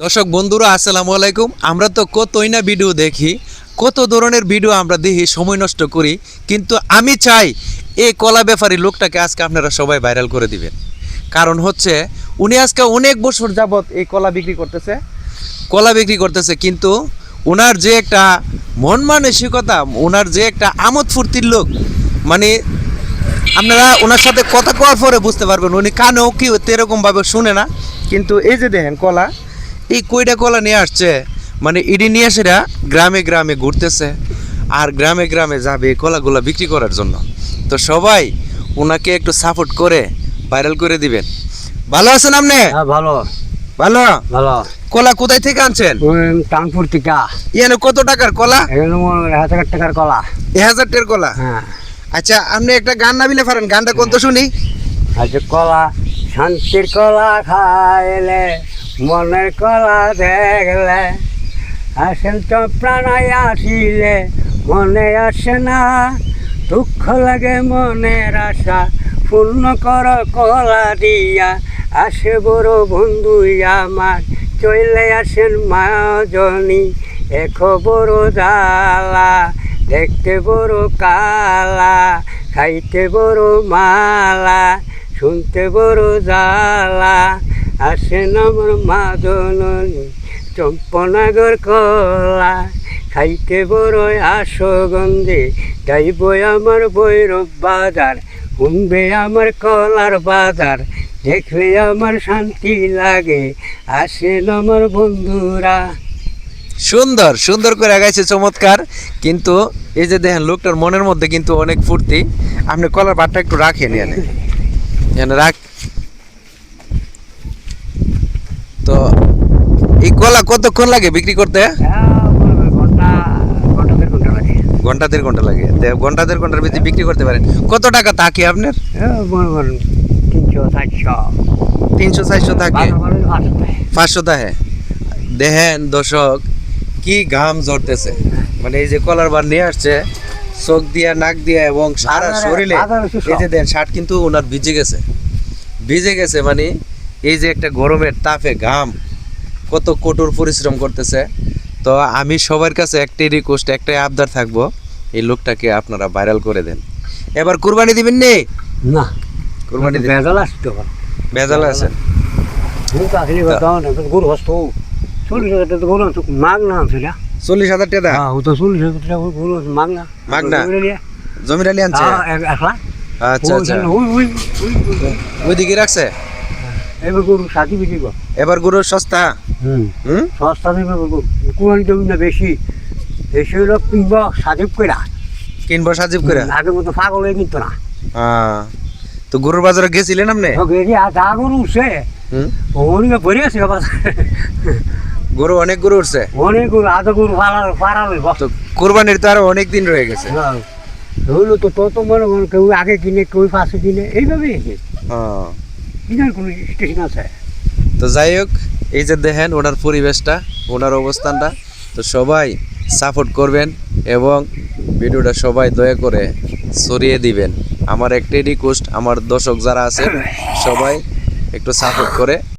দর্শক বন্ধুরা, আসসালামু আলাইকুম। আমরা তো কতই না ভিডিও দেখি, কত ধরনের ভিডিও আমরা দেখি, সময় নষ্ট করি, কিন্তু আমি চাই এই কলা ব্যাপারী লোকটাকে আজকে আপনারা সবাই ভাইরাল করে দিবেন। কারণ হচ্ছে, উনি আজকে অনেক বছর যাবৎ এই কলা বিক্রি করতেছে, কলা বিক্রি করতেছে, কিন্তু ওনার যে একটা মন মানসিকতা ওনার যে একটা আমোদ ফুর্তির লোক মানে আপনারা ওনার সাথে কথা কওয়ার পরে বুঝতে পারবেন, উনি কানেও কি এরকম ভাবে শুনে না, কিন্তু এই যে দেখেন কলা এই কইটা কলা নিয়ে আসছে। মানে ইডি নিয়ে এসেরা গ্রামে গ্রামে ঘুরতেছে। আর গ্রামে গ্রামে যাবে এই কলাগুলো বিক্রি করার জন্য। তো সবাই ওনাকে একটু সাপোর্ট করে ভাইরাল করে দিবেন। ভালো আছেন আপনি? হ্যাঁ ভালো। ভালো? ভালো। কলা কোথায় থেকে আনছেন? টানপুর থেকে। কত টাকার কলা? এখানে হাজার টাকার কলা। এ হাজার টের কলা? হ্যাঁ। আচ্ছা আপনি একটা গান না বিলে পারেন গানটা কোন তো শুনি? আচ্ছা কলা শান্তির কলা খাইলে মনের কলা দেখলে আসেন তো প্রাণায় আসিলে, মনে আসে না। দুঃখ লাগে মনের আশা, পূর্ণ কর কলা দিয়া। আসে বড় বন্ধু আমার চলে আসেন মাজনী এখ বড় জ্বালা, দেখতে বড় কালা, খাইতে বড় মালা, শুনতে বড় জ্বালা। আসেন আমার মা চম্পনাগর কলা খাইতে বড় আসগন্ধে যাইব আমার বৈরব বাজার, শুনবে আমার কলার বাজার। দেখলে আমার শান্তি লাগে। আসেন আমার বন্ধুরা। সুন্দর সুন্দর করে গাইছে চমৎকার। কিন্তু এই যে দেখেন, লোকটার মনের মধ্যে কিন্তু অনেক ফুর্তি। আপনি কলার পাটটা একটু রাখেন এনে রাখ তো এই কলা কতক্ষণ লাগে বিক্রি করতে? ঘণ্টা দেড় ঘণ্টা লাগে। ঘণ্টা দেড় ঘণ্টার ভিতরে বিক্রি করতে পারেন। কত টাকা থাকে আপনার? তিনশো চারশো তিনশো চারশো থাকে। পাঁচশো থাকে। দেখেন দর্শক কি ঘাম ঝরতেছে। মানে এই যে কলার বার নিয়ে আসছে চোখ দিয়া নাক দিয়া এবং সারা শরীরে। এই যে দেন শার্ট কিন্তু ওনার ভিজে গেছে। ভিজে গেছে মানে এই যে একটা গরমের তাপে ঘাম কত কঠোর পরিশ্রম করতেছে। তো আমি সবার কাছে একটাই রিকোয়েস্ট একটাই আবদার থাকব এই লোকটাকে আপনারা ভাইরাল করে দেন। এবার কুরবানি দিবেন নি? না। কুরবানি দিবেন। বেজাল আসতে গরু হস্ত চল্লিশ হাজার টাকা চল্লিশ হাজার টাকা? হ্যাঁ মাগ না। মাগ না? জমির আলী আনছে? হ্যাঁ, আচ্ছা আচ্ছা। ওই ওই ওই ওইদিকে রাখছে? এবার গরু সাথী বিক্রি কর। এবার গরুর সস্তা? হুম। হুম? সস্তা দেবে গরু। কুয়ানি জমি না বেশি। বেশি হলো কিনবো সাজিব করে কিনবো সাজিব করে আগের মতো পাগল হয়ে কিনতো না। তো গরুর বাজারে গেছিলেন আপনি? গেছি আর যা গরু উঠছে হুম? অনেক ভরে আছে গরু অনেক গরু উঠছে? অনেক গরু আধা গরু পাড়ার পাড়ার তো কোরবানির তো আরও অনেক দিন রয়ে গেছে। হইল তো তত মনে কেউ আগে কিনে কেউ পাশে কিনে এইভাবে এসে হ্যাঁ। কোনো স্টেশন আছে। তো যাই হোক, এই যে দেখেন ওনার পরিবেশটা, ওনার অবস্থানটা, তো সবাই সাপোর্ট করবেন এবং ভিডিওটা সবাই দয়া করে সরিয়ে দিবেন। আমার একটাই রিকোয়েস্ট আমার দর্শক যারা আছে, সবাই একটু সাপোর্ট করে